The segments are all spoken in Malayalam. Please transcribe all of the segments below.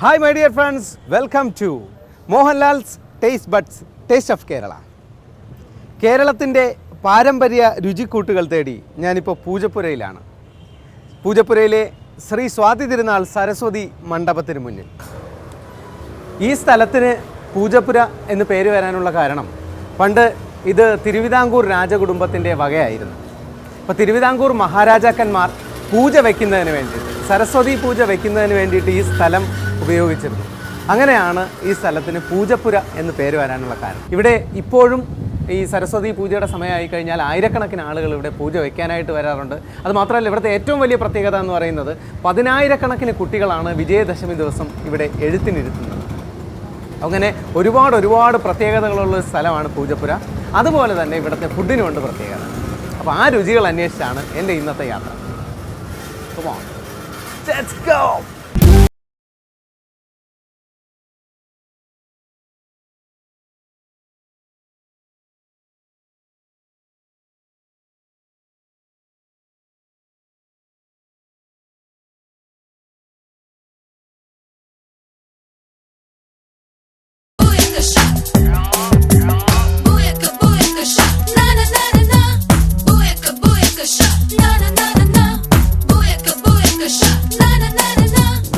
Hi my dear friends welcome to Mohanlal's taste buds taste of Kerala കേരളത്തിന്റെ പാരമ്പര്യ രുചിക്കൂട്ടുകൾ തേടി ഞാനിപ്പോൾ പൂജപ്പുരയിലാണ്. പൂജപ്പുരയിലെ ശ്രീ സ്വാതി തിരുനാൾ സരസ്വതി മണ്ഡപത്തിന് മുന്നിൽ. ഈ സ്ഥലത്തിന് പൂജപ്പുര എന്ന് പേര് വരാനുള്ള കാരണം പണ്ട് ഇത് തിരുവിതാംകൂർ രാജകുടുംബത്തിന്റെ വകയായിരുന്നു. അപ്പോൾ തിരുവിതാംകൂർ മഹാരാജാക്കന്മാർ പൂജ വയ്ക്കുന്നതിന് വേണ്ടിയിട്ട് സരസ്വതി പൂജ വയ്ക്കുന്നതിന് വേണ്ടിയിട്ട് ഈ സ്ഥലം ഉപയോഗിച്ചിരുന്നു. അങ്ങനെയാണ് ഈ സ്ഥലത്തിന് പൂജപ്പുര എന്ന് പേര് വരാനുള്ള കാരണം. ഇവിടെ ഇപ്പോഴും ഈ സരസ്വതി പൂജയുടെ സമയമായി കഴിഞ്ഞാൽ ആയിരക്കണക്കിന് ആളുകൾ ഇവിടെ പൂജ വയ്ക്കാനായിട്ട് വരാറുണ്ട്. അത് മാത്രമല്ല ഇവിടുത്തെ ഏറ്റവും വലിയ പ്രത്യേകത എന്ന് പറയുന്നത് പതിനായിരക്കണക്കിന് കുട്ടികളാണ് വിജയദശമി ദിവസം ഇവിടെ എഴുത്തിനിരുത്തുന്നത്. അങ്ങനെ ഒരുപാട് ഒരുപാട് പ്രത്യേകതകളുള്ള സ്ഥലമാണ് പൂജപ്പുര. അതുപോലെ തന്നെ ഇവിടുത്തെ ഫുഡിനുമുണ്ട് പ്രത്യേകത. അപ്പോൾ ആ രുചികൾ അന്വേഷിച്ചാണ് എന്റെ ഇന്നത്തെ യാത്ര. Come on. Let's go!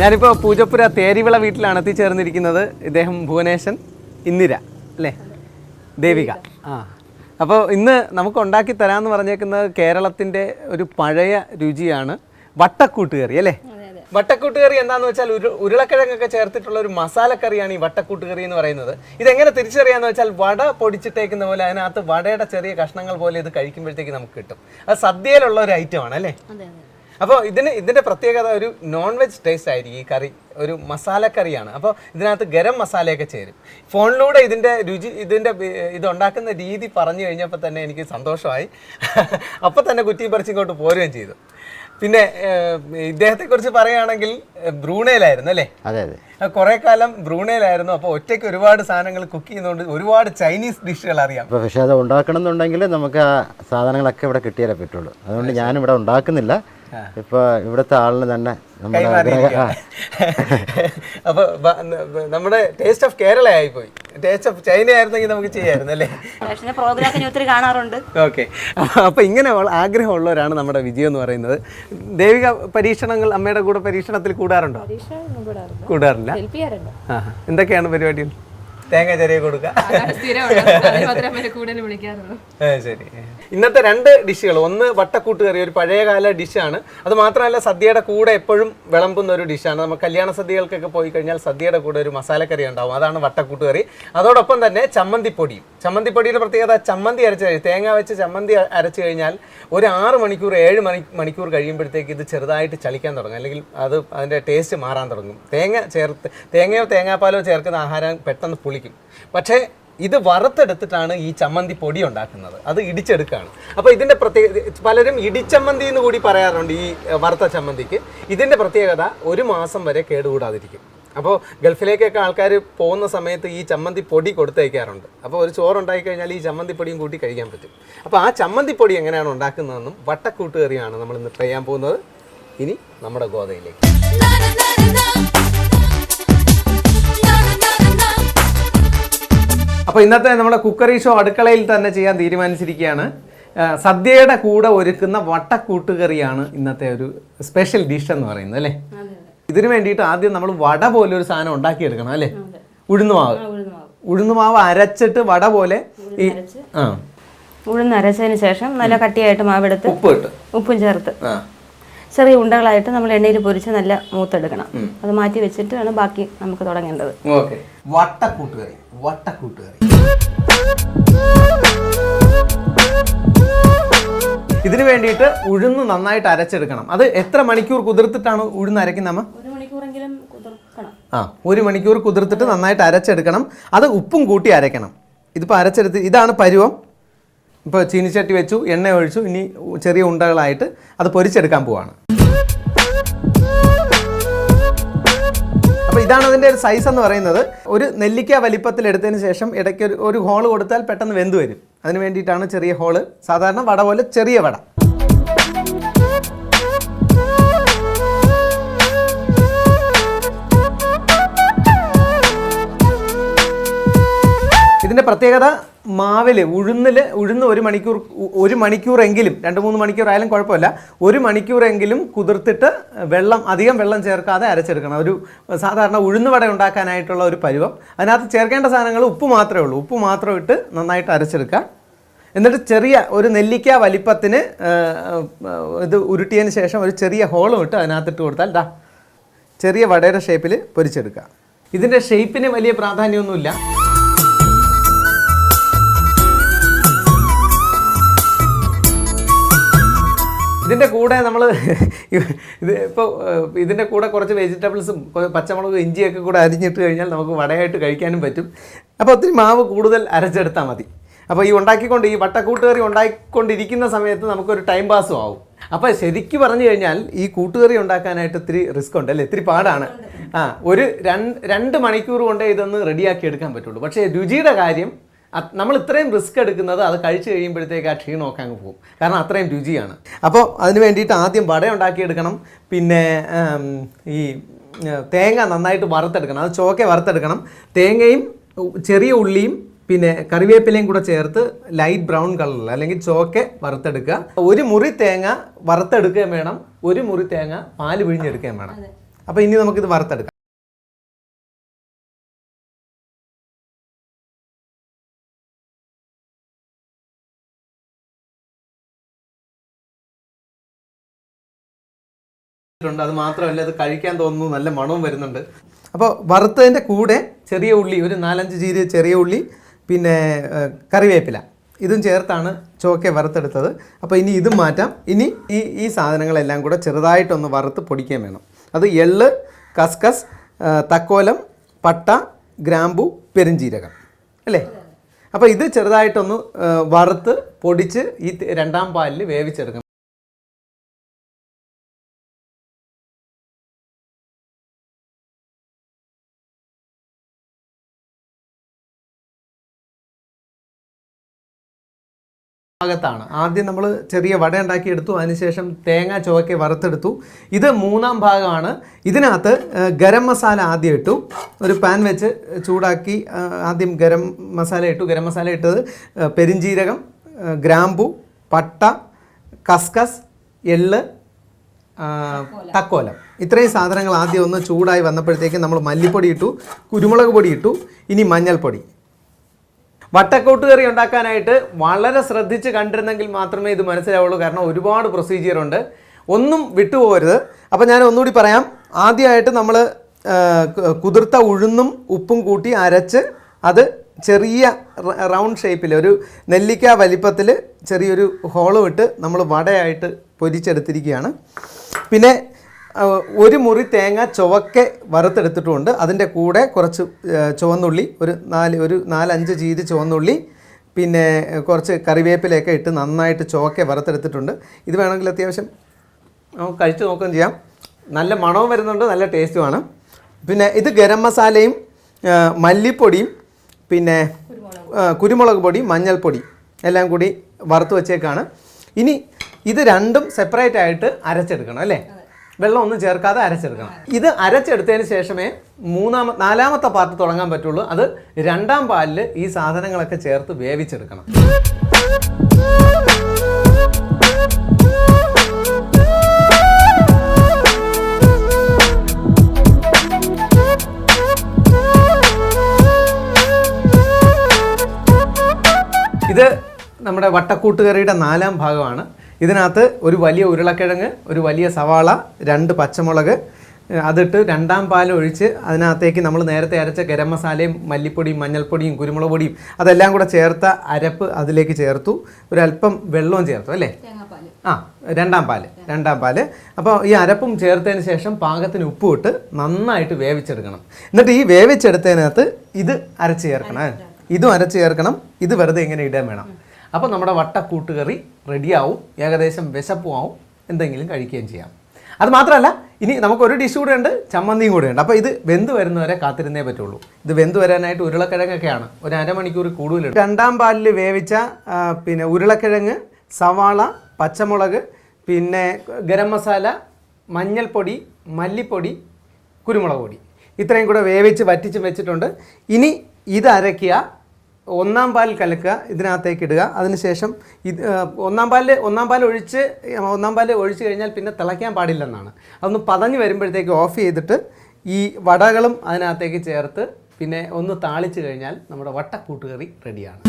ഞാനിപ്പോൾ പൂജപ്പുര തേരിവിള വീട്ടിലാണ് എത്തിച്ചേർന്നിരിക്കുന്നത് ഇദ്ദേഹം ഭുവനേശൻ ഇന്ദിര അല്ലേ? ദേവിക. ആ. അപ്പോൾ ഇന്ന് നമുക്ക് ഉണ്ടാക്കി തരാമെന്ന് പറഞ്ഞേക്കുന്നത് കേരളത്തിന്റെ ഒരു പഴയ രുചിയാണ് വട്ടക്കൂട്ടുകറി അല്ലേ? വട്ടക്കൂട്ടുകറി എന്താന്ന് വെച്ചാൽ ഉരു ഉരുളക്കിഴങ്ങൊക്കെ ചേർത്തിട്ടുള്ള ഒരു മസാലക്കറിയാണ് ഈ വട്ടക്കൂട്ടുകറി എന്ന് പറയുന്നത്. ഇതെങ്ങനെ തിരിച്ചറിയാന്ന് വെച്ചാൽ വട പൊടിച്ചിട്ടേക്കുന്ന പോലെ അതിനകത്ത് വടയുടെ ചെറിയ കഷ്ണങ്ങൾ പോലെ ഇത് കഴിക്കുമ്പോഴത്തേക്ക് നമുക്ക് കിട്ടും. അത് സദ്യയിലുള്ള ഒരു ഐറ്റമാണ് അല്ലേ? അപ്പോൾ ഇതിന് ഇതിന്റെ പ്രത്യേകത ഒരു നോൺ വെജ് ടേസ്റ്റ് ആയിരിക്കും ഈ കറി ഒരു മസാല കറിയാണ്. അപ്പോൾ ഇതിനകത്ത് ഗരം മസാലയൊക്കെ ചേരും. ഫോണിലൂടെ ഇതിന്റെ രുചി ഇതിന്റെ ഇതുണ്ടാക്കുന്ന രീതി പറഞ്ഞു കഴിഞ്ഞപ്പോൾ തന്നെ എനിക്ക് സന്തോഷമായി. അപ്പോൾ തന്നെ കുറ്റി പറിച്ചിങ്ങോട്ട് പോരുകയും ചെയ്തു. പിന്നെ ഇദ്ദേഹത്തെക്കുറിച്ച് പറയുകയാണെങ്കിൽ ബ്രൂണയിലായിരുന്നു അല്ലേ? അതെ അതെ. കുറെ കാലം ബ്രൂണയിലായിരുന്നു അപ്പോൾ ഒറ്റയ്ക്ക് ഒരുപാട് സാധനങ്ങൾ കുക്ക് ചെയ്യുന്നതുകൊണ്ട് ഒരുപാട് ചൈനീസ് ഡിഷുകൾ അറിയാം. അപ്പോൾ പക്ഷേ അത് ഉണ്ടാക്കണം എന്നുണ്ടെങ്കിൽ നമുക്ക് ആ സാധനങ്ങളൊക്കെ ഇവിടെ കിട്ടിയാലേ പറ്റുള്ളൂ. അതുകൊണ്ട് ഞാനിവിടെ ഉണ്ടാക്കുന്നില്ല. ഇപ്പോൾ ഇവിടുത്തെ ആളിന് തന്നെ. അപ്പൊ നമ്മുടെ ടേസ്റ്റ് ഓഫ് കേരള ആയിപ്പോയി. ടേസ്റ്റ് ഓഫ് ചൈന ആയിരുന്നെങ്കിൽ നമുക്ക് ചെയ്യായിരുന്നു അല്ലേ? ഞാൻ ഒത്തിരി കാണാറുണ്ട്. ഓക്കെ അപ്പൊ ഇങ്ങനെ ആഗ്രഹമുള്ളവരാണ് നമ്മുടെ വിജയം എന്ന് പറയുന്നത്. ദൈവിക പരീക്ഷണങ്ങൾ അമ്മയുടെ കൂടെ പരീക്ഷണത്തിൽ കൂടാറുണ്ടോ? കൂടാറില്ല. ആ എന്തൊക്കെയാണ് പരിപാടികൾ തേങ്ങ ചെറിയ കൊടുക്കുക ആ, ശരി. ഇന്നത്തെ രണ്ട് ഡിഷുകൾ. ഒന്ന് വട്ടക്കൂട്ടുകറി ഒരു പഴയകാല ഡിഷാണ്. അത് മാത്രമല്ല സദ്യയുടെ കൂടെ എപ്പോഴും വിളമ്പുന്ന ഒരു ഡിഷാണ്. നമ്മൾ കല്യാണ സദ്യകൾക്കൊക്കെ പോയി കഴിഞ്ഞാൽ സദ്യയുടെ കൂടെ ഒരു മസാലക്കറി ഉണ്ടാവും. അതാണ് വട്ടക്കൂട്ടുകറി. അതോടൊപ്പം തന്നെ ചമ്മന്തിപ്പൊടിയും ചമ്മന്തിപ്പൊടിയുടെ പ്രത്യേകത ചമ്മന്തി അരച്ച് കഴിഞ്ഞാൽ തേങ്ങ വെച്ച് ചമ്മന്തി അരച്ച് കഴിഞ്ഞാൽ ഒരു ആറ് മണിക്കൂർ ഏഴ് മണി മണിക്കൂർ കഴിയുമ്പോഴത്തേക്ക് ഇത് ചെറുതായിട്ട് ചളിക്കാൻ തുടങ്ങും. അല്ലെങ്കിൽ അത് അതിന്റെ ടേസ്റ്റ് മാറാൻ തുടങ്ങും. തേങ്ങ ചേർത്ത് തേങ്ങയോ തേങ്ങാപ്പാലോ ചേർക്കുന്ന ആഹാരം പെട്ടെന്ന് പുളിക്കും. പക്ഷേ ഇത് വറുത്തെടുത്തിട്ടാണ് ഈ ചമ്മന്തി പൊടി ഉണ്ടാക്കുന്നത്. അത് ഇടിച്ചെടുക്കുകയാണ് അപ്പോൾ ഇതിന്റെ പ്രത്യേക പലരും ഇടിച്ചമ്മന്തി എന്ന് കൂടി പറയാറുണ്ട് ഈ വറുത്ത ചമ്മന്തിക്ക്. ഇതിന്റെ പ്രത്യേകത ഒരു മാസം വരെ കേടുകൂടാതിരിക്കും. അപ്പോൾ ഗൾഫിലേക്കൊക്കെ ആൾക്കാർ പോകുന്ന സമയത്ത് ഈ ചമ്മന്തി പൊടി കൊടുത്തയക്കാറുണ്ട്. അപ്പോൾ ഒരു ചോറുണ്ടാക്കി കഴിഞ്ഞാൽ ഈ ചമ്മന്തി പൊടിയും കൂട്ടി കഴിക്കാൻ പറ്റും. അപ്പോൾ ആ ചമ്മന്തി പൊടി എങ്ങനെയാണ് ഉണ്ടാക്കുന്നതെന്നും വട്ടക്കൂട്ടുകറിയാണ് നമ്മൾ ഇന്ന് ട്രൈ ചെയ്യാൻ പോകുന്നത്. ഇനി നമ്മുടെ ഗോതയിലേക്ക് അപ്പോൾ ഇന്നത്തെ നമ്മുടെ കുക്കറി ഷോ അടുക്കളയിൽ തന്നെ ചെയ്യാൻ തീരുമാനിച്ചിരിക്കുകയാണ്. സദ്യയുടെ കൂടെ ഒരുക്കുന്ന വട്ടക്കൂട്ടുകറിയാണ് ഇന്നത്തെ ഒരു സ്പെഷ്യൽ ഡിഷ് എന്ന് പറയുന്നത് അല്ലേ? ഇതിനു വേണ്ടിയിട്ട് ആദ്യം നമ്മൾ വട പോലെ ഒരു സാധനം ഉണ്ടാക്കിയെടുക്കണം അല്ലേ? ഉഴുന്നുമാവ്. ഉഴുന്നുമാവ്. അരച്ചിട്ട് വട പോലെ ഈ ആ. ഉഴുന്ന് അരച്ചതിന് ശേഷം നല്ല കട്ടിയായിട്ട് മാവെടുത്ത് ഉപ്പ് ഇട്ട്. ഉപ്പും ചേർത്ത്. ആ. ചെറിയ ഉണ്ടകളായിട്ട് നമ്മൾ എണ്ണയിൽ പൊരിച്ച് നല്ല മൂത്തെടുക്കണം. അത് മാറ്റി വെച്ചിട്ട് വെച്ചിട്ടാണ് ബാക്കി നമുക്ക് തുടങ്ങേണ്ടത്. വട്ടക്കൂട്ടുകറി. വട്ടക്കൂട്ടുകറി. ഇതിനു വേണ്ടിയിട്ട് ഉഴുന്ന് നന്നായിട്ട് അരച്ചെടുക്കണം. അത് എത്ര മണിക്കൂർ കുതിർത്തിട്ടാണ് ഉഴുന്ന് അരക്കുന്നത് അമ്മ ആ ഒരു മണിക്കൂർ കുതിർത്തിട്ട് നന്നായിട്ട് അരച്ചെടുക്കണം. അത് ഉപ്പും കൂട്ടി അരയ്ക്കണം. ഇതിപ്പോൾ അരച്ചെടുത്ത് ഇതാണ് പരുവം. ഇപ്പോൾ ചീനിച്ചട്ടി വെച്ചു എണ്ണ ഒഴിച്ചു ഇനി ചെറിയ ഉണ്ടകളായിട്ട് അത് പൊരിച്ചെടുക്കാൻ പോവാണ്. അപ്പോൾ ഇതാണ് അതിന്റെ ഒരു സൈസ് എന്ന് പറയുന്നത്. ഒരു നെല്ലിക്ക വലിപ്പത്തിൽ എടുത്തതിന് ശേഷം ഇടയ്ക്ക് ഒരു ഒരു ഹോൾ കൊടുത്താൽ പെട്ടെന്ന് വെന്ത് വരും. അതിന് വേണ്ടിയിട്ടാണ് ചെറിയ ഹോൾ സാധാരണ വട പോലെ ചെറിയ വട. ഇതിന്റെ പ്രത്യേകത മാവിൽ ഉഴുന്നിൽ ഉഴുന്ന് ഒരു മണിക്കൂർ ഒരു മണിക്കൂറെങ്കിലും രണ്ട് മൂന്ന് മണിക്കൂർ ആയാലും കുഴപ്പമില്ല. ഒരു മണിക്കൂറെങ്കിലും കുതിർത്തിട്ട് വെള്ളം അധികം വെള്ളം ചേർക്കാതെ അരച്ചെടുക്കണം. ഒരു സാധാരണ ഉഴുന്ന് വട ഉണ്ടാക്കാനായിട്ടുള്ള ഒരു പരുവം. അതിനകത്ത് ചേർക്കേണ്ട സാധനങ്ങൾ ഉപ്പ് മാത്രമേ ഉള്ളൂ. ഉപ്പ് മാത്രം ഇട്ട് നന്നായിട്ട് അരച്ചെടുക്കുക. എന്നിട്ട് ചെറിയ ഒരു നെല്ലിക്ക വലിപ്പത്തിന് ഇത് ഉരുട്ടിയതിന് ശേഷം ഒരു ചെറിയ ഹോളും ഇട്ട് അതിനകത്തിട്ട് കൊടുത്താൽ ദാ ചെറിയ വടയുടെ ഷേപ്പിൽ പൊരിച്ചെടുക്കുക. ഇതിന്റെ ഷേപ്പിന് വലിയ പ്രാധാന്യമൊന്നുമില്ല. ഇതിന്റെ കൂടെ നമ്മൾ ഇത് ഇപ്പോൾ ഇതിന്റെ കൂടെ കുറച്ച് വെജിറ്റബിൾസും പച്ചമുളകും ഇഞ്ചിയൊക്കെ കൂടെ അരിഞ്ഞിട്ട് കഴിഞ്ഞാൽ നമുക്ക് വടയായിട്ട് കഴിക്കാനും പറ്റും. അപ്പോൾ ഒത്തിരി മാവ് കൂടുതൽ അരച്ചെടുത്താൽ മതി. അപ്പോൾ ഈ ഉണ്ടാക്കിക്കൊണ്ട് ഈ വട്ടക്കൂട്ടുകറി ഉണ്ടാക്കിക്കൊണ്ടിരിക്കുന്ന സമയത്ത് നമുക്കൊരു ടൈം പാസും ആവും. അപ്പോൾ ശരിക്ക് പറഞ്ഞു കഴിഞ്ഞാൽ ഈ കൂട്ടുകറി ഉണ്ടാക്കാനായിട്ട് ഇത്തിരി റിസ്ക് ഉണ്ട് അല്ലേ? ഇത്തിരി പാടാണ്. ആ ഒരു രണ്ട് രണ്ട് മണിക്കൂർ കൊണ്ടേ ഇതൊന്ന് റെഡിയാക്കി എടുക്കാൻ പറ്റുള്ളൂ. പക്ഷേ രുചിയുടെ കാര്യം നമ്മൾ ഇത്രയും റിസ്ക് എടുക്കുന്നത് അത് കഴിച്ചു കഴിയുമ്പോഴത്തേക്ക് ആ ക്ഷീണമൊക്കെ അങ്ങ് പോകും. കാരണം അത്രയും രുചിയാണ്. അപ്പോൾ അതിന് വേണ്ടിയിട്ട് ആദ്യം വട ഉണ്ടാക്കിയെടുക്കണം. പിന്നെ ഈ തേങ്ങ നന്നായിട്ട് വറുത്തെടുക്കണം. അത് ചോക്കെ വറുത്തെടുക്കണം. തേങ്ങയും ചെറിയ ഉള്ളിയും പിന്നെ കറിവേപ്പിലയും കൂടെ ചേർത്ത് ലൈറ്റ് ബ്രൗൺ കളറിൽ അല്ലെങ്കിൽ ചോക്കെ വറുത്തെടുക്കുക. ഒരു മുറി തേങ്ങ വറുത്തെടുക്കുകയും വേണം. ഒരു മുറി തേങ്ങ പാൽ പിഴിഞ്ഞെടുക്കുകയും വേണം. അപ്പോൾ ഇനി നമുക്കിത് വറുത്തെടുക്കാം. ഉണ്ട് അത് മാത്രമല്ല അത് കഴിക്കാൻ തോന്നുന്നു. നല്ല മണവും വരുന്നുണ്ട്. അപ്പോൾ വറുത്തതിന്റെ കൂടെ ചെറിയ ഉള്ളി ഒരു നാലഞ്ച് ചീര് ചെറിയ ഉള്ളി പിന്നെ കറിവേപ്പില. ഇതും ചേർത്താണ് ചോക്കെ വറുത്തെടുത്തത്. അപ്പോൾ ഇനി ഇതും മാറ്റാം. ഇനി ഈ ഈ സാധനങ്ങളെല്ലാം കൂടെ ചെറുതായിട്ടൊന്ന് വറുത്ത് പൊടിക്കാൻ വേണം. അത് എള്ള് കസ്കസ് തക്കോലം പട്ട ഗ്രാമ്പു പെരുംജീരകം. അല്ലേ? അപ്പോൾ ഇത് ചെറുതായിട്ടൊന്ന് വറുത്ത് പൊടിച്ച് ഈ രണ്ടാം പാലിൽ വേവിച്ചെടുക്കണം. ഭാഗത്താണ്. ആദ്യം നമ്മൾ ചെറിയ വട ഉണ്ടാക്കി എടുത്തു അതിനുശേഷം തേങ്ങ ചുവക്കെ വറുത്തെടുത്തു. ഇത് മൂന്നാം ഭാഗമാണ്. ഇതിനകത്ത് ഗരം മസാല ആദ്യം ഇട്ടു. ഒരു പാൻ വെച്ച് ചൂടാക്കി ആദ്യം ഗരം മസാല ഇട്ടു. ഗരം മസാല ഇട്ടത് പെരിഞ്ചീരകം ഗ്രാമ്പു പട്ട കസ്കസ് എള്ള് തക്കോലം. ഇത്രയും സാധനങ്ങൾ ആദ്യം ഒന്ന് ചൂടായി വന്നപ്പോഴത്തേക്കും നമ്മൾ മല്ലിപ്പൊടി ഇട്ടു കുരുമുളക് പൊടി ഇട്ടു ഇനി മഞ്ഞൾപ്പൊടി. വട്ടക്കൂട്ട് കറി ഉണ്ടാക്കാനായിട്ട് വളരെ ശ്രദ്ധിച്ച് കണ്ടിരുന്നെങ്കിൽ മാത്രമേ ഇത് മനസ്സിലാവുള്ളൂ. കാരണം ഒരുപാട് പ്രൊസീജിയർ ഉണ്ട്. ഒന്നും വിട്ടുപോകരുത്. അപ്പോൾ ഞാൻ ഒന്നുകൂടി പറയാം. ആദ്യമായിട്ട് നമ്മൾ കുതിർത്ത ഉഴുന്നും ഉപ്പും കൂട്ടി അരച്ച് അത് ചെറിയ റൗണ്ട് ഷേപ്പിൽ ഒരു നെല്ലിക്ക വലിപ്പത്തിൽ ചെറിയൊരു ഹോളും ഇട്ട് നമ്മൾ വടയായിട്ട് പൊരിച്ചെടുത്തിരിക്കുകയാണ്. പിന്നെ ഒരു മുറി തേങ്ങ ചുവക്കെ വറുത്തെടുത്തിട്ടുമുണ്ട് അതിന്റെ കൂടെ കുറച്ച് ചുവന്നുള്ളി ഒരു നാല് ഒരു നാലഞ്ച് ചീര് ചുവന്നുള്ളി പിന്നെ കുറച്ച് കറിവേപ്പിലയൊക്കെ ഇട്ട് നന്നായിട്ട് ചുവക്കെ വറുത്തെടുത്തിട്ടുണ്ട്. ഇത് വേണമെങ്കിൽ അത്യാവശ്യം കഴിച്ച് നോക്കുകയും ചെയ്യാം. നല്ല മണവും വരുന്നുണ്ട് നല്ല ടേസ്റ്റുമാണ് പിന്നെ ഇത് ഗരം മസാലയും മല്ലിപ്പൊടിയും പിന്നെ കുരുമുളക് പൊടി മഞ്ഞൾപ്പൊടി എല്ലാം കൂടി വറുത്ത് വെച്ചേക്കാണ്. ഇനി ഇത് രണ്ടും സെപ്പറേറ്റ് ആയിട്ട് അരച്ചെടുക്കണം അല്ലേ? വെള്ളം ഒന്നും ചേർക്കാതെ അരച്ചെടുക്കണം. ഇത് അരച്ചെടുത്തതിന് ശേഷമേ മൂന്നാമ നാലാമത്തെ പാർട്ട് തുടങ്ങാൻ പറ്റുള്ളൂ. അത് രണ്ടാം പാലിൽ ഈ സാധനങ്ങളൊക്കെ ചേർത്ത് വേവിച്ചെടുക്കണം. ഇത് നമ്മുടെ വട്ടക്കൂട്ടുകറിയുടെ നാലാം ഭാഗമാണ്. ഇതിനകത്ത് ഒരു വലിയ ഉരുളക്കിഴങ്ങ് ഒരു വലിയ സവാള രണ്ട് പച്ചമുളക് അതിട്ട് രണ്ടാം പാൽ ഒഴിച്ച് അതിനകത്തേക്ക് നമ്മൾ നേരത്തെ അരച്ച ഗരം മസാലയും മല്ലിപ്പൊടിയും മഞ്ഞൾപ്പൊടിയും കുരുമുളക് പൊടിയും അതെല്ലാം കൂടെ ചേർത്ത അരപ്പ് അതിലേക്ക് ചേർത്തു. ഒരല്പം വെള്ളവും ചേർത്തു അല്ലേ? ആ രണ്ടാം പാൽ രണ്ടാം പാൽ. അപ്പോൾ ഈ അരപ്പും ചേർത്തതിന് ശേഷം പാകത്തിന് ഉപ്പ് ഇട്ട് നന്നായിട്ട് വേവിച്ചെടുക്കണം. എന്നിട്ട് ഈ വേവിച്ചെടുത്തതിനകത്ത് ഇത് അരച്ച് ചേർക്കണം. ഇതും അരച്ച് ചേർക്കണം. ഇത് വെറുതെ ഇങ്ങനെ ഇടാൻ വേണം. അപ്പോൾ നമ്മുടെ വട്ടക്കൂട്ടുകറി റെഡിയാവും ഏകദേശം വിശപ്പും ആവും എന്തെങ്കിലും കഴിക്കുകയും ചെയ്യാം. അത് മാത്രമല്ല ഇനി നമുക്കൊരു ഡിഷ് കൂടെ ഉണ്ട് ചമ്മന്തിയും കൂടെ ഉണ്ട്. അപ്പോൾ ഇത് വെന്ത് വരുന്നവരെ കാത്തിരുന്നേ പറ്റുള്ളൂ. ഇത് വെന്ത് വരാനായിട്ട് ഉരുളക്കിഴങ്ങൊക്കെയാണ്. ഒരു അരമണിക്കൂർ കൂടുതലുണ്ട് രണ്ടാം പാലിൽ വേവിച്ച പിന്നെ ഉരുളക്കിഴങ്ങ് സവാള പച്ചമുളക് പിന്നെ ഗരം മസാല മഞ്ഞൾപ്പൊടി മല്ലിപ്പൊടി കുരുമുളക് പൊടി. ഇത്രയും കൂടെ വേവിച്ച് വറ്റിച്ച് വെച്ചിട്ടുണ്ട്. ഇനി ഇത് അരയ്ക്കുക. ഒന്നാം പാൽ കലക്കുക ഇതിനകത്തേക്ക് ഇടുക. അതിനുശേഷം ഇത് ഒന്നാം പാലിൽ ഒന്നാം പാൽ ഒഴിച്ച് ഒന്നാം പാൽ ഒഴിച്ച് കഴിഞ്ഞാൽ പിന്നെ തിളയ്ക്കാൻ പാടില്ലെന്നാണ്. അതൊന്ന് പതഞ്ഞ് വരുമ്പോഴത്തേക്ക് ഓഫ് ചെയ്തിട്ട് ഈ വടകളും അതിനകത്തേക്ക് ചേർത്ത് പിന്നെ ഒന്ന് താളിച്ച് കഴിഞ്ഞാൽ നമ്മുടെ വട്ടക്കൂട്ടുകറി റെഡിയാണ്.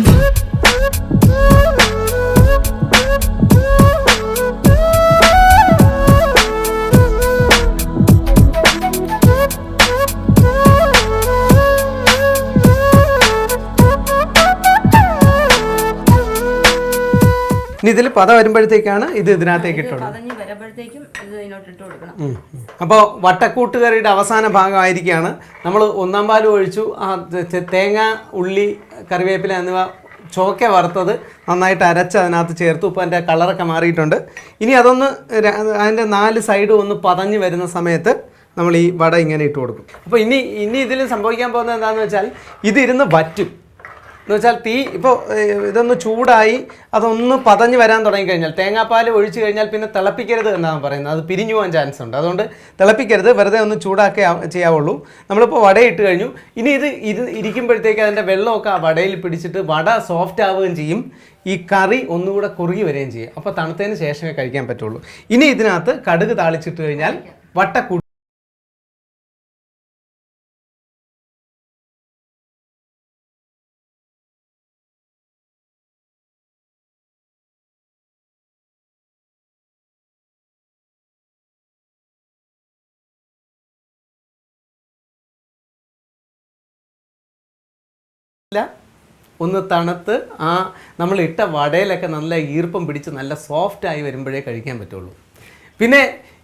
ഇനി ഇതിൽ പത വരുമ്പോഴത്തേക്കാണ് ഇത് ഇതിനകത്തേക്ക് പതഞ്ഞ് വരുമ്പോഴത്തേക്കും ഇത് ഇതിനോട്ട് ഇട്ട് കൊടുക്കണം അപ്പോൾ വട്ടക്കൂട്ടുകറിയുടെ അവസാന ഭാഗമായിരിക്കുകയാണ്. നമ്മൾ ഒന്നാം പാൽ ഒഴിച്ചു ആ ത- തേങ്ങ ഉള്ളി കറിവേപ്പില എന്നിവ ചോക്കെ വറുത്തത് നന്നായിട്ട് അരച്ച് അതിനകത്ത് ചേർത്തു. ഇപ്പോൾ അതിന്റെ കളറൊക്കെ മാറിയിട്ടുണ്ട്. ഇനി അതൊന്ന് ര- അതിന്റെ നാല് സൈഡും ഒന്ന് പതഞ്ഞ് വരുന്ന സമയത്ത് നമ്മൾ ഈ വട ഇങ്ങനെ ഇട്ട് കൊടുക്കും. അപ്പോൾ ഇനി ഇനി ഇതിൽ സംഭവിക്കാൻ പോകുന്നത് എന്താണെന്ന് വെച്ചാൽ ഇതിരുന്ന് വറ്റും. എന്ന് വെച്ചാൽ തീ ഇപ്പോൾ ഇതൊന്ന് ചൂടായി അതൊന്ന് പതഞ്ഞ് വരാൻ തുടങ്ങിക്കഴിഞ്ഞാൽ തേങ്ങാപ്പാൽ ഒഴിച്ചു കഴിഞ്ഞാൽ പിന്നെ തിളപ്പിക്കരുത് എന്നാണ് പറയുന്നത്. അത് പിരിഞ്ഞു പോകാൻ ചാൻസ് ഉണ്ട്. അതുകൊണ്ട് തിളപ്പിക്കരുത് വെറുതെ ഒന്ന് ചൂടാക്കേ ചെയ്യാവുള്ളൂ. നമ്മളിപ്പോൾ വടയിട്ട് കഴിഞ്ഞു. ഇനി ഇത് ഇത് ഇരിക്കുമ്പോഴത്തേക്ക് അതിന്റെ വെള്ളമൊക്കെ ആ വടയിൽ പിടിച്ചിട്ട് വട സോഫ്റ്റ് ആവുകയും ചെയ്യും. ഈ കറി ഒന്നുകൂടെ കുറുകി വരികയും ചെയ്യും. അപ്പോൾ തണുത്തതിന് ശേഷമേ കഴിക്കാൻ പറ്റുള്ളൂ. ഇനി ഇതിനകത്ത് കടുക് താളിച്ചിട്ട് കഴിഞ്ഞാൽ വട്ടക്കൂ ഇല്ല. ഒന്ന് തണുത്ത് ആ നമ്മൾ ഇട്ട വടയിലൊക്കെ നല്ല ഈർപ്പം പിടിച്ച് നല്ല സോഫ്റ്റ് ആയി വരുമ്പോഴേ കഴിക്കാൻ പറ്റുള്ളൂ. പിന്നെ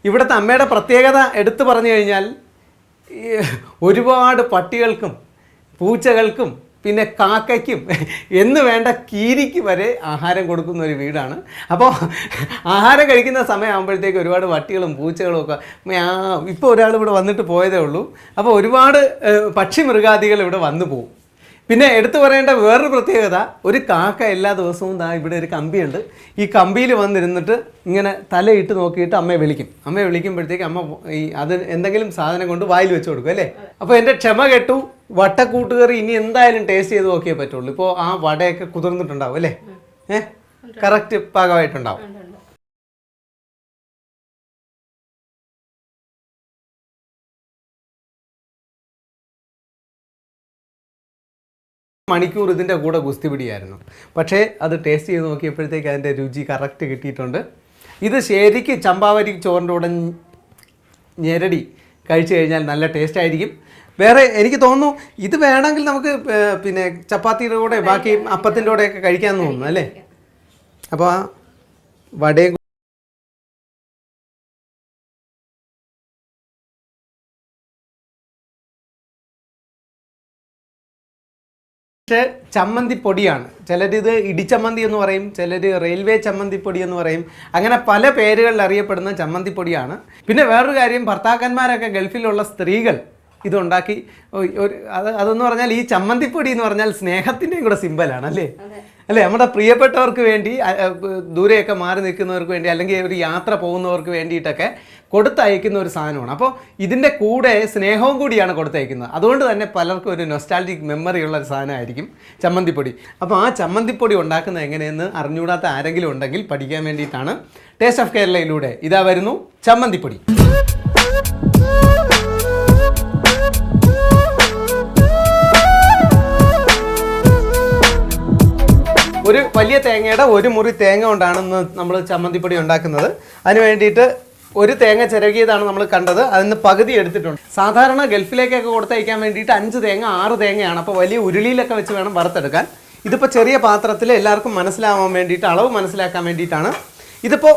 ഇവിടുത്തെ അമ്മയുടെ പ്രത്യേകത എടുത്തു പറഞ്ഞു കഴിഞ്ഞാൽ ഒരുപാട് പട്ടികൾക്കും പൂച്ചകൾക്കും പിന്നെ കാക്കയ്ക്കും എന്ന് വേണ്ട കീരിക്ക് വരെ ആഹാരം കൊടുക്കുന്ന ഒരു വീടാണ്. അപ്പോൾ ആഹാരം കഴിക്കുന്ന സമയമാകുമ്പോഴത്തേക്ക് ഒരുപാട് വട്ടികളും പൂച്ചകളും ഒക്കെ ഇപ്പോൾ ഒരാൾ ഇവിടെ വന്നിട്ട് പോയതേ ഉള്ളൂ. അപ്പോൾ ഒരുപാട് പക്ഷി മൃഗാദികൾ ഇവിടെ വന്നു പോകും പിന്നെ എടുത്തു പറയേണ്ട വേറൊരു പ്രത്യേകത ഒരു കാക്ക എല്ലാ ദിവസവും ദാ ഇവിടെ ഒരു കമ്പിയുണ്ട്. ഈ കമ്പിയിൽ വന്നിരുന്നിട്ട് ഇങ്ങനെ തലയിട്ട് നോക്കിയിട്ട് അമ്മയെ വിളിക്കും. അമ്മയെ വിളിക്കുമ്പോഴത്തേക്ക് അമ്മ ഈ അത് എന്തെങ്കിലും സാധനം കൊണ്ട് വായിൽ വെച്ച് കൊടുക്കും അല്ലേ? അപ്പോൾ എന്റെ ക്ഷമ കെട്ടു. വട്ടക്കൂട്ടുകറി ഇനി എന്തായാലും ടേസ്റ്റ് ചെയ്ത് നോക്കിയേ പറ്റുള്ളൂ. ഇപ്പോൾ ആ വടയൊക്കെ കുതിർന്നിട്ടുണ്ടാവും അല്ലേ? ഏഹ് കറക്റ്റ് പാകമായിട്ടുണ്ടാവും. മണിക്കൂർ ഇതിന്റെ കൂടെ ഗുസ്തി പിടിയായിരുന്നു. പക്ഷേ അത് ടേസ്റ്റ് ചെയ്ത് നോക്കിയപ്പോഴത്തേക്ക് അതിന്റെ രുചി കറക്റ്റ് കിട്ടിയിട്ടുണ്ട്. ഇത് ശരിക്ക് ചമ്പാവരി ചോറിന്റെ കൂടെ ഞെരടി കഴിച്ചു കഴിഞ്ഞാൽ നല്ല ടേസ്റ്റ് ആയിരിക്കും. വേറെ എനിക്ക് തോന്നുന്നു ഇത് വേണമെങ്കിൽ നമുക്ക് പിന്നെ ചപ്പാത്തിയുടെ കൂടെ ബാക്കി അപ്പത്തിന്റെ കൂടെയൊക്കെ കഴിക്കാമെന്ന് തോന്നുന്നു അല്ലേ? അപ്പോൾ ആ വടയും പക്ഷേ ചമ്മന്തിപ്പൊടിയാണ്. ചിലരിത് ഇടിച്ചമ്മന്തി എന്ന് പറയും ചിലർ റെയിൽവേ ചമ്മന്തിപ്പൊടി എന്ന് പറയും. അങ്ങനെ പല പേരുകളിൽ അറിയപ്പെടുന്ന ചമ്മന്തിപ്പൊടിയാണ്. പിന്നെ വേറൊരു കാര്യം ഭർത്താക്കന്മാരൊക്കെ ഗൾഫിലുള്ള സ്ത്രീകൾ ഇതുണ്ടാക്കി. ഒരു അത് അതെന്ന് പറഞ്ഞാൽ ഈ ചമ്മന്തിപ്പൊടി എന്ന് പറഞ്ഞാൽ സ്നേഹത്തിന്റെയും കൂടെ സിമ്പലാണ് അല്ലേ? അല്ലേ നമ്മുടെ പ്രിയപ്പെട്ടവർക്ക് വേണ്ടി ദൂരെയൊക്കെ മാറി നിൽക്കുന്നവർക്ക് വേണ്ടി അല്ലെങ്കിൽ ഒരു യാത്ര പോകുന്നവർക്ക് വേണ്ടിയിട്ടൊക്കെ കൊടുത്തയക്കുന്ന ഒരു സാധനമാണ്. അപ്പോൾ ഇതിന്റെ കൂടെ സ്നേഹവും കൂടിയാണ് കൊടുത്തയക്കുന്നത്. അതുകൊണ്ട് തന്നെ പലർക്കും ഒരു നൊസ്റ്റാൾജിക് മെമ്മറി ഉള്ള ഒരു സാധനമായിരിക്കും ചമ്മന്തിപ്പൊടി. അപ്പോൾ ആ ചമ്മന്തിപ്പൊടി ഉണ്ടാക്കുന്നത് എങ്ങനെയെന്ന് അറിഞ്ഞുകൂടാത്ത ആരെങ്കിലും ഉണ്ടെങ്കിൽ പഠിക്കാൻ വേണ്ടിയിട്ടാണ് ടേസ്റ്റ് ഓഫ് കേരളയിലൂടെ ഇതാ വരുന്നു ചമ്മന്തിപ്പൊടി. ഒരു വലിയ തേങ്ങയുടെ ഒരു മുറി തേങ്ങ കൊണ്ടാണ് ഇന്ന് നമ്മൾ ചമ്മന്തിപ്പൊടി ഉണ്ടാക്കുന്നത്. അതിന് വേണ്ടിയിട്ട് ഒരു തേങ്ങ ചിരകിയതാണ് നമ്മൾ കണ്ടത്. അതിന് പകുതി എടുത്തിട്ടുണ്ട്. സാധാരണ ഗൾഫിലേക്കൊക്കെ കൊടുത്തയക്കാൻ വേണ്ടിയിട്ട് അഞ്ച് തേങ്ങ ആറ് തേങ്ങയാണ്. അപ്പോൾ വലിയ ഉരുളിയിലൊക്കെ വെച്ച് വേണം വറുത്തെടുക്കാൻ. ഇതിപ്പോൾ ചെറിയ പാത്രത്തിൽ എല്ലാവർക്കും മനസ്സിലാവാൻ വേണ്ടിയിട്ട് അളവ് മനസ്സിലാക്കാൻ വേണ്ടിയിട്ടാണ്. ഇതിപ്പോൾ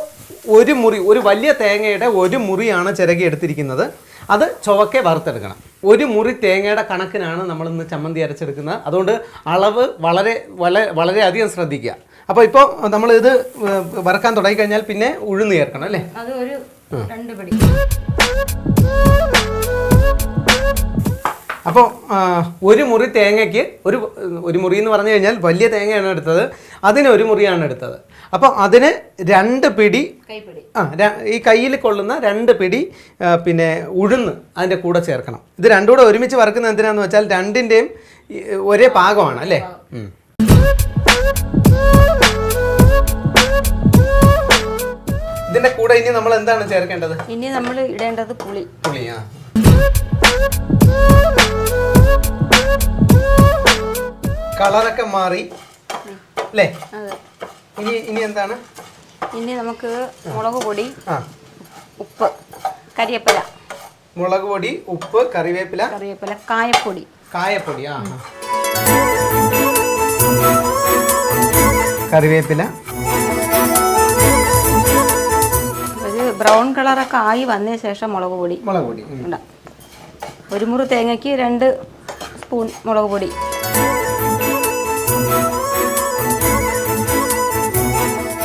ഒരു മുറി ഒരു വലിയ തേങ്ങയുടെ ഒരു മുറിയാണ് ചിരകി എടുത്തിരിക്കുന്നത് അത് ചുവക്കെ വറുത്തെടുക്കണം. ഒരു മുറി തേങ്ങയുടെ കണക്കിനാണ് നമ്മൾ ഇന്ന് ചമ്മന്തി അരച്ചെടുക്കുന്നത്. അതുകൊണ്ട് അളവ് വളരെ വളരെ വളരെയധികം ശ്രദ്ധിക്കുക. അപ്പോൾ ഇപ്പോൾ നമ്മൾ ഇത് വറക്കാൻ തുടങ്ങിക്കഴിഞ്ഞാൽ പിന്നെ ഉഴുന്ന് ചേർക്കണം അല്ലേ? അപ്പോൾ ഒരു മുറി തേങ്ങയ്ക്ക് ഒരു ഒരു മുറി എന്ന് പറഞ്ഞു കഴിഞ്ഞാൽ വലിയ തേങ്ങയാണ് എടുത്തത്. അതിന് ഒരു മുറിയാണ് എടുത്തത്. അപ്പോൾ അതിന് രണ്ട് പിടി ആ ഈ കയ്യിൽ കൊള്ളുന്ന രണ്ട് പിടി പിന്നെ ഉഴുന്ന് അതിന്റെ കൂടെ ചേർക്കണം. ഇത് രണ്ടും കൂടെ ഒരുമിച്ച് വറുക്കുന്നത് എന്തിനാന്ന് വെച്ചാൽ രണ്ടിന്റെയും ഒരേ പാകമാണ് അല്ലേ? ഇതിന്റെ കൂടെ ഇനി നമ്മൾ എന്താണ് ചേർക്കേണ്ടത്? ഇനി നമ്മൾ ഇടേണ്ടത് പുളി. പുളിയാ ആ. കളറൊക്കെ മാറി അല്ലേ? ഇനി ഇനി എന്താണ്? ഇനി നമുക്ക് മുളക് പൊടി ആ. ഉപ്പ് കരിയേപ്പില. മുളക് പൊടി ഉപ്പ് കറിവേപ്പില. കറിവേപ്പില കായപ്പൊടി. കായപ്പൊടി ആ. കറിവേപ്പില. ഒരു ബ്രൗൺ കളറൊക്കെ ആയി വന്നതിന് ശേഷം മുളക് പൊടി. മുളക് പൊടി. ഇടാം ഒരു മുറി തേങ്ങയ്ക്ക് രണ്ട് സ്പൂൺ മുളക് പൊടി.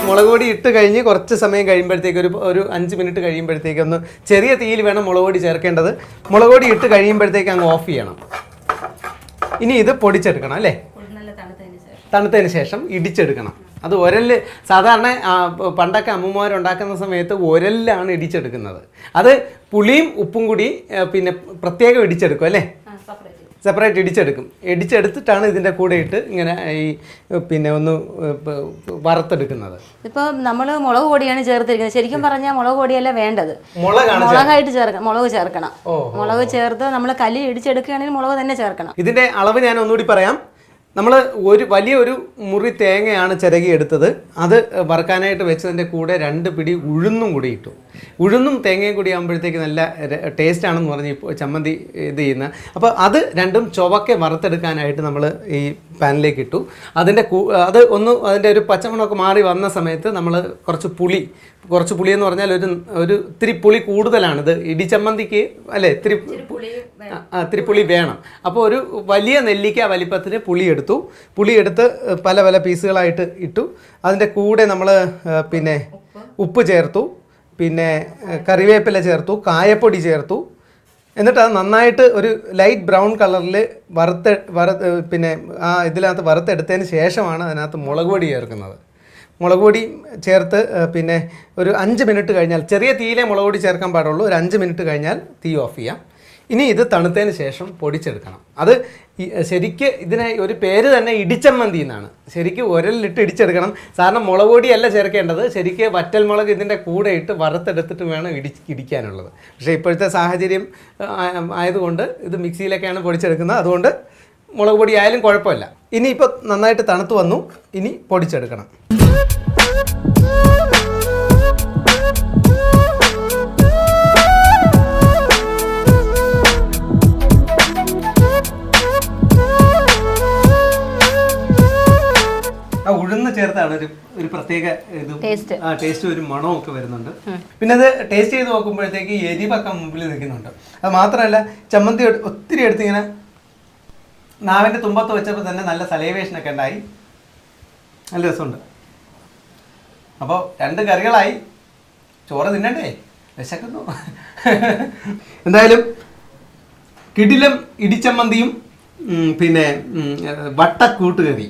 മുളക് പൊടി ഇട്ട് കഴിഞ്ഞ് കുറച്ച് സമയം കഴിയുമ്പോഴത്തേക്ക് ഒരു ഒരു അഞ്ച് മിനിറ്റ് കഴിയുമ്പോഴത്തേക്ക് ഒന്ന് ചെറിയ തീയിൽ വേണം മുളക് പൊടി ചേർക്കേണ്ടത്. മുളക് പൊടി ഇട്ട് കഴിയുമ്പോഴത്തേക്ക് അങ്ങ് ഓഫ് ചെയ്യണം. ഇനി ഇത് പൊടിച്ചെടുക്കണം അല്ലേ? തണുത്തതിന് ശേഷം ഇടിച്ചെടുക്കണം. അത് ഒരൽ സാധാരണ പണ്ടൊക്കെ അമ്മമാരുണ്ടാക്കുന്ന സമയത്ത് ഒരലിലാണ് ഇടിച്ചെടുക്കുന്നത്. അത് പുളിയും ഉപ്പും കൂടി പിന്നെ പ്രത്യേകം ഇടിച്ചെടുക്കും അല്ലേ? സെപ്പറേറ്റ് ഇടിച്ചെടുക്കും. ഇടിച്ചെടുത്തിട്ടാണ് ഇതിന്റെ കൂടെ ഇട്ട് ഇങ്ങനെ ഈ പിന്നെ ഒന്ന് വറുത്തെടുക്കുന്നത്. ഇപ്പോൾ നമ്മൾ മുളക് പൊടിയാണ് ചേർത്തിരിക്കുന്നത്. ശരിക്കും പറഞ്ഞാൽ മുളക് പൊടിയല്ല വേണ്ടത്. മുളകായിട്ട് ചേർക്കണം മുളക് ചേർക്കണം. മുളക് ചേർത്ത് നമ്മൾ കല്ലി ഇടിച്ചെടുക്കുകയാണെങ്കിൽ മുളക് തന്നെ ചേർക്കണം. ഇതിന്റെ അളവ് ഞാൻ ഒന്നുകൂടി പറയാം. നമ്മൾ ഒരു വലിയൊരു മുറി തേങ്ങയാണ് ചിരകി എടുത്തത് അത് വറുക്കാനായിട്ട് വെച്ചതിന്റെ കൂടെ രണ്ട് പിടി ഉഴുന്നും കൂടി ഇട്ടു. ഉഴുന്നും തേങ്ങയും കൂടി ആകുമ്പോഴത്തേക്ക് നല്ല ടേസ്റ്റ് ആണെന്ന് പറഞ്ഞ് ഇപ്പോൾ ചമ്മന്തി ഇത് ചെയ്യുന്ന. അപ്പോൾ അത് രണ്ടും ചുവക്കെ വറുത്തെടുക്കാനായിട്ട് നമ്മൾ ഈ പാനിലേക്ക് ഇട്ടു. അതിന്റെ അത് ഒന്ന് അതിന്റെ ഒരു പച്ചമണമൊക്കെ മാറി വന്ന സമയത്ത് നമ്മൾ കുറച്ച് പുളി കുറച്ച് പുളി എന്ന് പറഞ്ഞാൽ ഒരു ഒരു ഇത്തിരി പുളി കൂടുതലാണിത്. ഇടി ചമ്മന്തിക്ക് അല്ലേ ഇത്തിരി ഇത്തിരി പുളി വേണം. അപ്പോൾ ഒരു വലിയ നെല്ലിക്ക വലിപ്പത്തിന് പുളി എടുത്തു. പുളി എടുത്ത് പല പല പീസുകളായിട്ട് ഇട്ടു. അതിന്റെ കൂടെ നമ്മൾ പിന്നെ ഉപ്പ് ചേർത്തു. പിന്നെ കറിവേപ്പില ചേർത്തു കായപ്പൊടി ചേർത്തു. എന്നിട്ട് അത് നന്നായിട്ട് ഒരു ലൈറ്റ് ബ്രൗൺ കളറിൽ വറുത്ത് വറ പിന്നെ ആ ഇതിനകത്ത് വറുത്തെടുത്തതിന് ശേഷമാണ് അതിനകത്ത് മുളക് പൊടി ചേർക്കുന്നത്. മുളക് പൊടി ചേർത്ത് പിന്നെ ഒരു അഞ്ച് മിനിറ്റ് കഴിഞ്ഞാൽ ചെറിയ തീയിലെ മുളക് പൊടി ചേർക്കാൻ പാടുള്ളൂ. ഒരു അഞ്ച് മിനിറ്റ് കഴിഞ്ഞാൽ തീ ഓഫ് ചെയ്യാം. ഇനി ഇത് തണുത്തതിന് ശേഷം പൊടിച്ചെടുക്കണം. അത് ശരിക്ക് ഇതിനെ ഒരു പേര് തന്നെ ഇടിച്ചമ്മന്തി എന്നാണ്. ശരിക്ക് ഉരലിലിട്ട് ഇടിച്ചെടുക്കണം. സാറിന് മുളക് പൊടിയല്ല ചേർക്കേണ്ടത്. ശരിക്ക് വറ്റൽ മുളക് ഇതിന്റെ കൂടെ ഇട്ട് വറുത്തെടുത്തിട്ട് വേണം ഇടി ഇടിക്കാനുള്ളത്. പക്ഷേ ഇപ്പോഴത്തെ സാഹചര്യം ആയതുകൊണ്ട് ഇത് മിക്സിയിലൊക്കെയാണ് പൊടിച്ചെടുക്കുന്നത്. അതുകൊണ്ട് മുളക് പൊടി ആയാലും കുഴപ്പമില്ല. ഇനിയിപ്പോൾ നന്നായിട്ട് തണുത്ത് വന്നു. ഇനി പൊടിച്ചെടുക്കണം. ഉഴുന്ന് ചേർത്താണ് ഒരു ഒരു പ്രത്യേക ഇത്. ആ ടേസ്റ്റ് ഒരു മണവും ഒക്കെ വരുന്നുണ്ട്. പിന്നെ അത് ടേസ്റ്റ് ചെയ്ത് നോക്കുമ്പോഴത്തേക്ക് എരിവൊക്കെ മുമ്പിൽ നിൽക്കുന്നുണ്ട്. അത് മാത്രമല്ല ചമ്മന്തി ഒത്തിരി എടുത്തിങ്ങനെ നാവിന്റെ തുമ്പത്ത് വെച്ചപ്പോൾ തന്നെ നല്ല സലൈവേഷനൊക്കെ ഉണ്ടായി. നല്ല രസമുണ്ട്. അപ്പോൾ രണ്ട് കറികളായി. ചോറ് തിന്നണ്ടേ? വിശക്കുന്നു. എന്തായാലും കിടിലം ഇടിച്ചമ്മന്തിയും പിന്നെ വട്ടക്കൂട്ടുകറി.